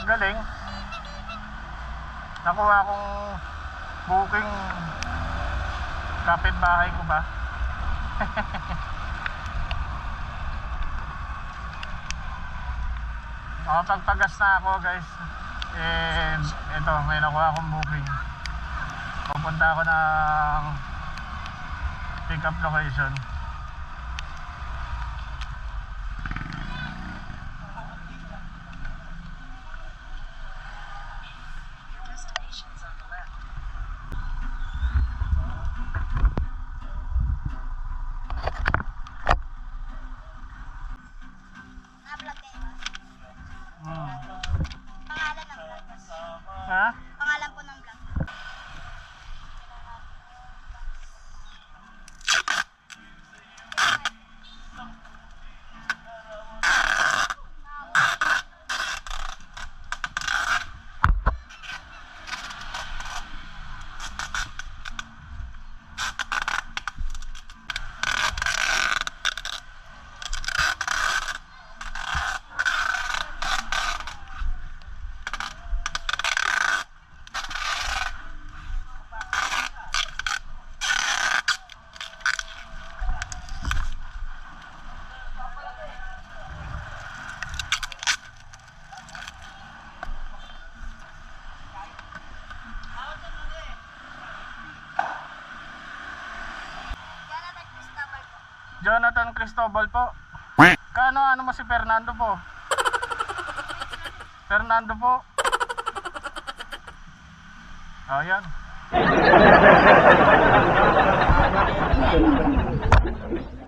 Ang galing. Nakuha akong booking kapitbahay ko ba? Makapagpagas na ako guys. And ito, may nakuha akong booking. Pupunta ako ng pick up location. Jonathan Cristobal po. Kano ano mo si Fernando po? Fernando po. Oh,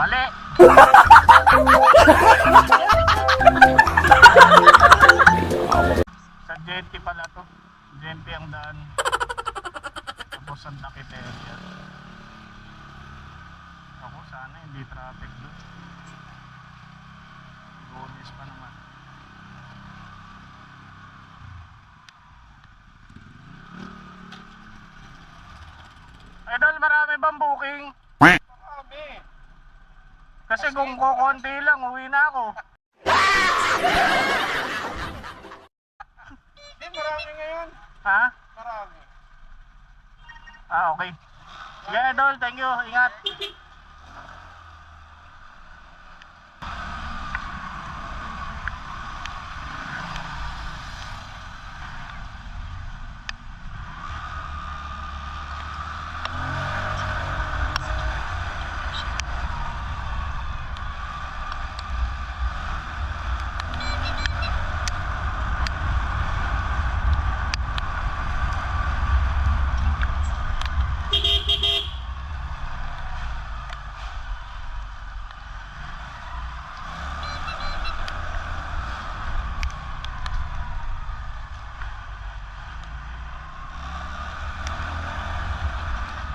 Mali. Sa JNT pala to. JNT ang daan. Tapos ang Dakit area. Ako sana hindi traffic doon. Bonus pa naman. Idol, marami bang booking? Kasi kung kukonti lang, uwi na ako. Hindi, marami ngayon. Ha? Marami. Ah, okay. Sige, Idol. Thank you. Ingat.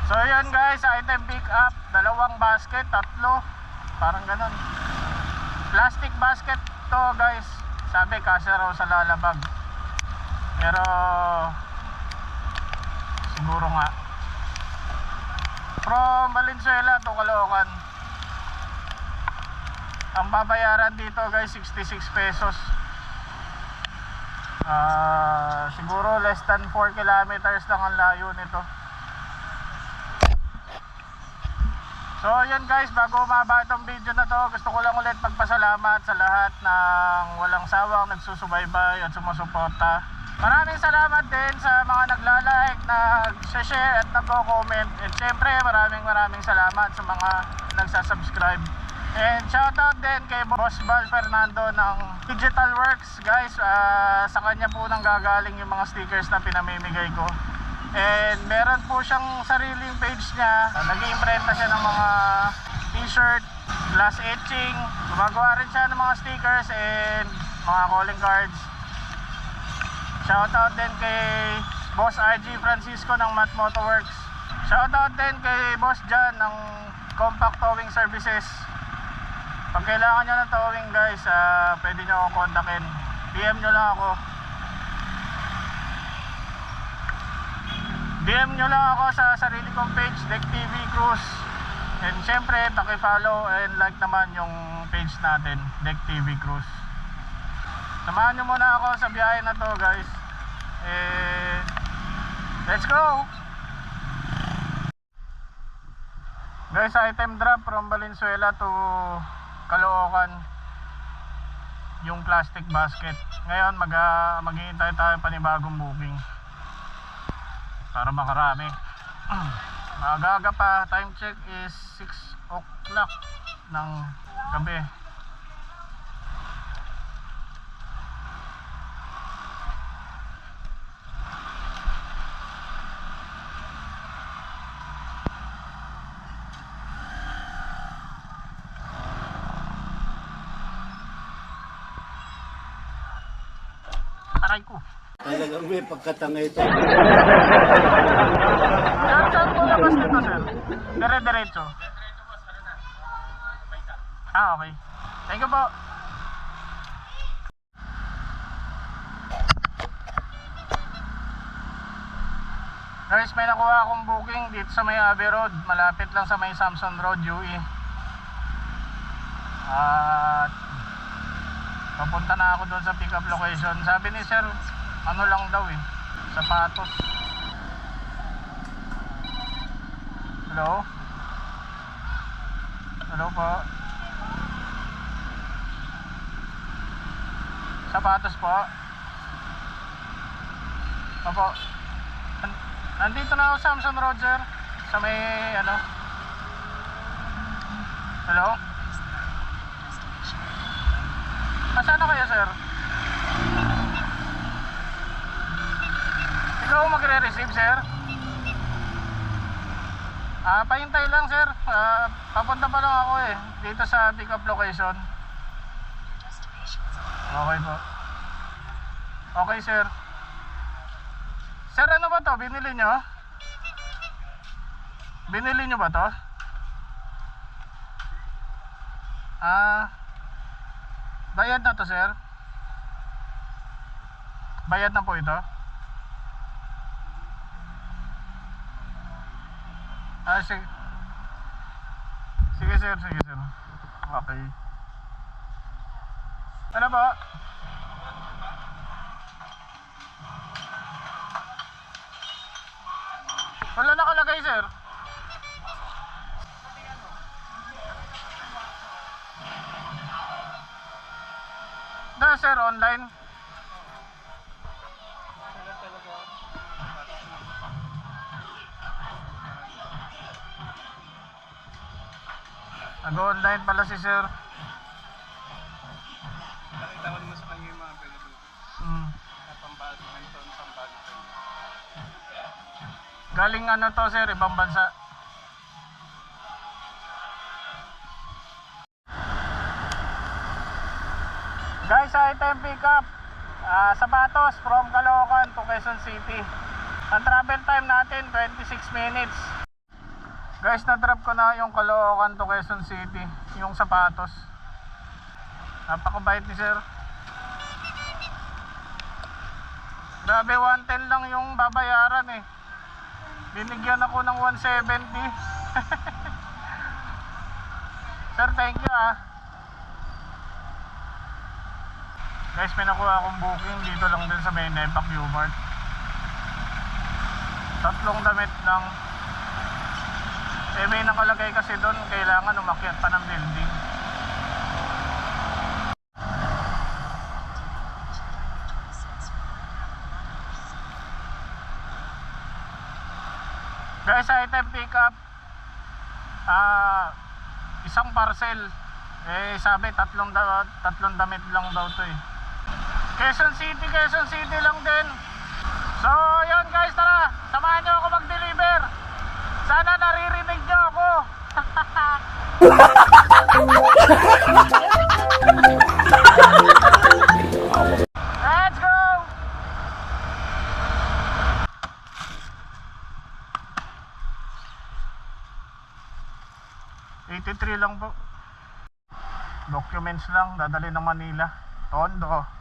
So yun guys, item pick up, dalawang basket, tatlo, parang ganun. Plastic basket to guys, sabi kasya raw sa lalabag. Pero siguro nga. From Valenzuela to Caloocan. Ang babayaran dito guys, 66 pesos. Ah, siguro less than 4 kilometers lang ang layo nito. So yun guys, bago umaba itong video na to, gusto ko lang ulit magpasalamat sa lahat ng walang sawang nagsusubaybay at sumusuporta. Maraming salamat din sa mga nagla-like, nag-share at nagko-comment. And syempre, maraming maraming salamat sa mga nagsasubscribe. And shoutout din kay Boss Val Fernando ng Digital Works. Guys, ah, sa kanya po nang gagaling yung mga stickers na pinamimigay ko. And meron po siyang sariling page niya. Nag-iimprenta siya ng mga t-shirt, glass etching. Gumagawa rin siya ng mga stickers and mga calling cards. Shoutout din kay Boss RG Francisco ng Mat Motoworks. Shoutout din kay Boss Jan ng Compact Towing Services. Pag kailangan nyo ng towing guys, ah, pwede nyo ako kontakin. PM nyo lang ako. DM nyo lang ako sa sarili kong page, Deck TV Cruise. And syempre, paki-follow and like naman yung page natin, Deck TV Cruise. Samahan nyo muna ako sa biyahe na to guys. Eh, let's go! Guys, item drop from Valenzuela to Caloocan yung plastic basket. Ngayon, mag, uh, maghihintay tayo panibagong booking para makarami. Maaga pa, time check is 6 o'clock ng gabi. Aray ko. Talagang may pagkatanga ito. Saan saan po labas nito, sir? Dire-diretso. Ah, okay. Thank you po. Guys, may nakuha akong booking dito sa may Abbey Road. Malapit lang sa may Samson Road, UE. At papunta na ako doon sa pick up location. Sabi ni sir, ano lang daw eh, sapatos. Hello? Hello po? Sapatos po? Opo. Nan- Nandito na ako Samson Roger sa may ano? Hello? Nasaan na kayo sir? Ang magre-receive sir? Ah, pahintay lang sir. Ah, papunta pa lang ako eh. Dito sa pick up location. Okay po. Okay sir. Sir, ano ba to? Binili nyo? Binili nyo ba to? Ah, bayad na to sir? Bayad na po ito? Ah, sige. Sige sir, sige sir. Okay. Ano ba? Wala nakalagay sir. Da sir, online. Nag-online pala si sir. Nakita ko naman sa kanya yung mga available. Hmm. Na pambadminton, pambadminton. Galing ano to sir, ibang bansa. Guys, item pick up. Ah, sapatos from Caloocan to Quezon City. Ang travel time natin 26 minutes. Guys, na-drop ko na yung Caloocan to Quezon City, yung sapatos. Napakabait ni sir. Grabe, 110 lang yung babayaran eh. Binigyan ako ng 170. Sir, thank you ah. Guys, may nakuha akong booking dito lang din sa may Nepak Mart. Tatlong damit lang. Eh, may nakalagay kasi doon, kailangan umakyat pa ng building. Guys, item pickup. Ah, isang parcel. Eh, sabi tatlong da tatlong damit lang daw 'to eh. Quezon City, Quezon City lang din. So, yun guys, tara. Samahan niyo ako mag-deliver. Sana naririnig. Let's go! $83 lang po. Documents lang, dadali ng Manila. Tondo.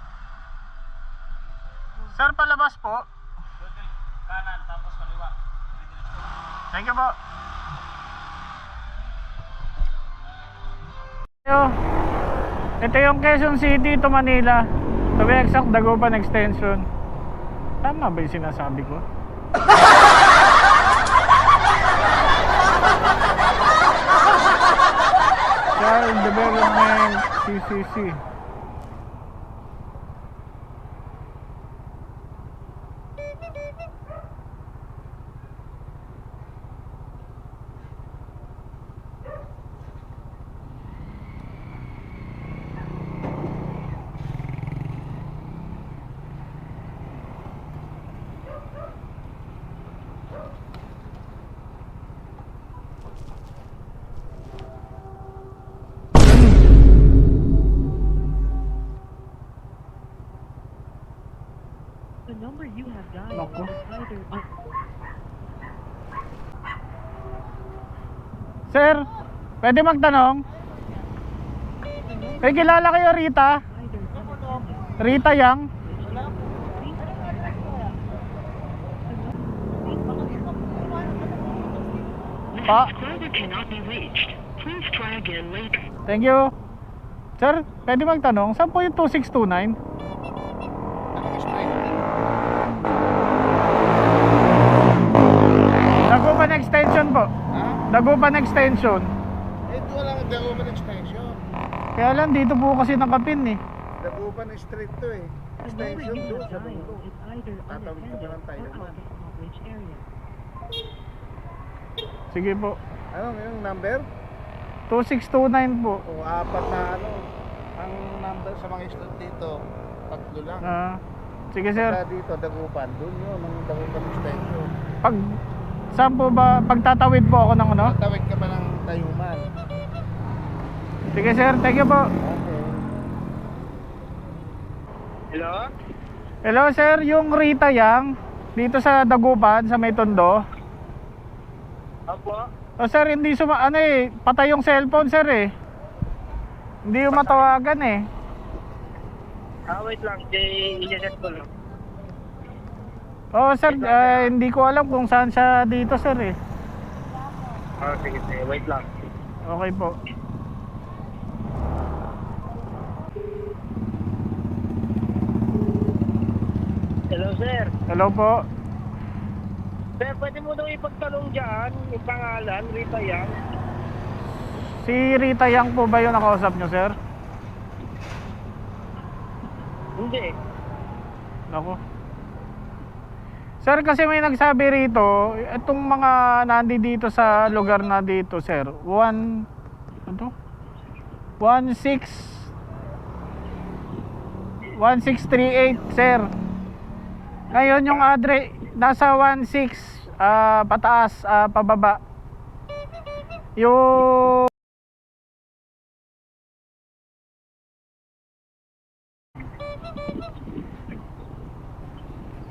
Ito yung Quezon City to Manila. To be exact, Dagupan Extension. Tama ba yung sinasabi ko? Child Development CCC. Number you have dialed Nako. is either Sir, pwede magtanong? May kilala kayo Rita? Rita Yang? Pa, thank you. Sir, pwede magtanong, saan po yung 2629? Dagupan Extension. Ito lang ang Dagupan Extension. Kaya lang dito po kasi nakapin eh. Dagupan Street to eh. Extension doon sa dulo. Tatawid ka pa unattended ng tayo naman. Sige po. Ano yung number? 2629 po. O apat na ano. Ang number sa mga street dito, tatlo lang. Ah, sige sir. Kaya dito, Dagupan. Doon yun, ang Dagupan Extension. Pag saan po ba pagtatawid po ako ng ano? Tatawid ka pa ng Tayuman. Sige sir, thank you po. Okay. Hello? Hello sir, yung Rita Yang dito sa Dagupan sa May Tondo. Apo? O sir, hindi suma ano eh, patay yung cellphone sir eh. Hindi yung matawagan eh. Ah, wait lang. I-check ko lang. Oo sir, eh, hindi ko alam kung saan siya dito sir eh. Ah, sige, sige. Wait lang. Okay po. Hello, sir. Hello po. Sir, pwede mo daw ipagtanong dyan yung pangalan, Rita Yang. Si Rita Yang po ba yung nakausap nyo sir? Hindi. Nako. Sir, kasi may nagsabi rito, itong mga nandi dito sa lugar na dito, sir. 1 ano to? 16 1638, sir. Ngayon yung address nasa 16 ah, pataas, ah, pababa. Yung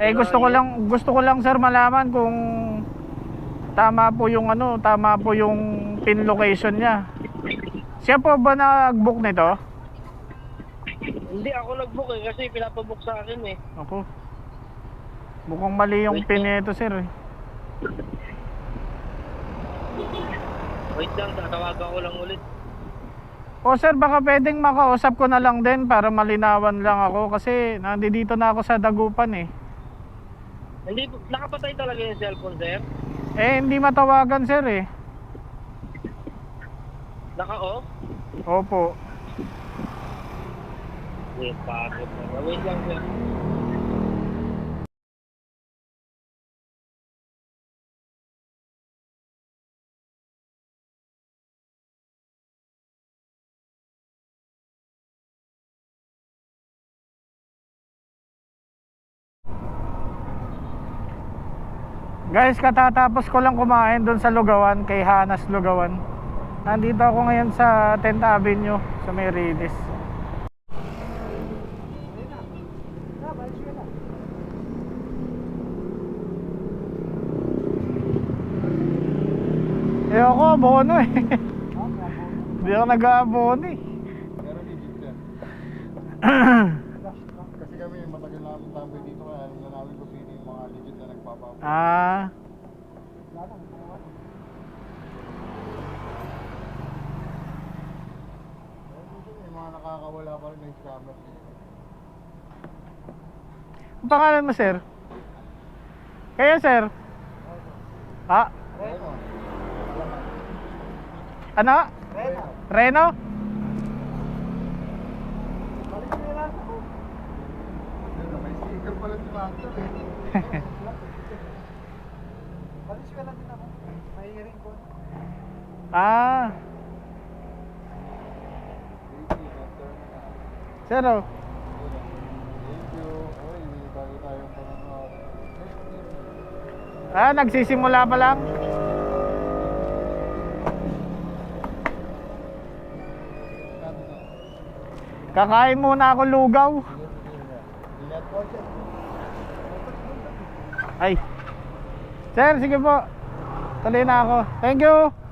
Eh gusto ko lang gusto ko lang sir malaman kung tama po yung ano, tama po yung pin location niya. Siya po ba nag-book nito? Hindi ako nag-book eh kasi pinapabook sa akin eh. Ako. Mukhang mali yung pin nito sir. eh. Wait lang, tatawagan ko lang ulit. O sir, baka pwedeng makausap ko na lang din para malinawan lang ako kasi nandito na ako sa dagupan eh. Hindi, nakapatay talaga yung cellphone, sir. Eh, hindi matawagan sir eh. Naka-off? Opo. Wait, na. Wait lang, sir. Guys, katatapos ko lang kumain doon sa Lugawan, kay Hanas Lugawan. Nandito ako ngayon sa 10th Avenue, sa Merides. Eh ako, abono eh. Hindi ako nag-aabono eh. Pero legit yan. Kasi kami matagal na kami tambay dito kaya alam na namin kung sino yung mga legit na nagpapapa. Ah, nakakawala pa rin ng scammer. ang pangalan mo sir? Kaya sir? Ah, Reno. ano? Reno. Reno? Reno, may sticker pala si Master eh. Valenzuela din ako. May hearing ko. Ah, sir oh. Ah, nagsisimula pa lang. Kakain muna ako lugaw. Ay. Sir, sige po. Tuloy na ako. Thank you.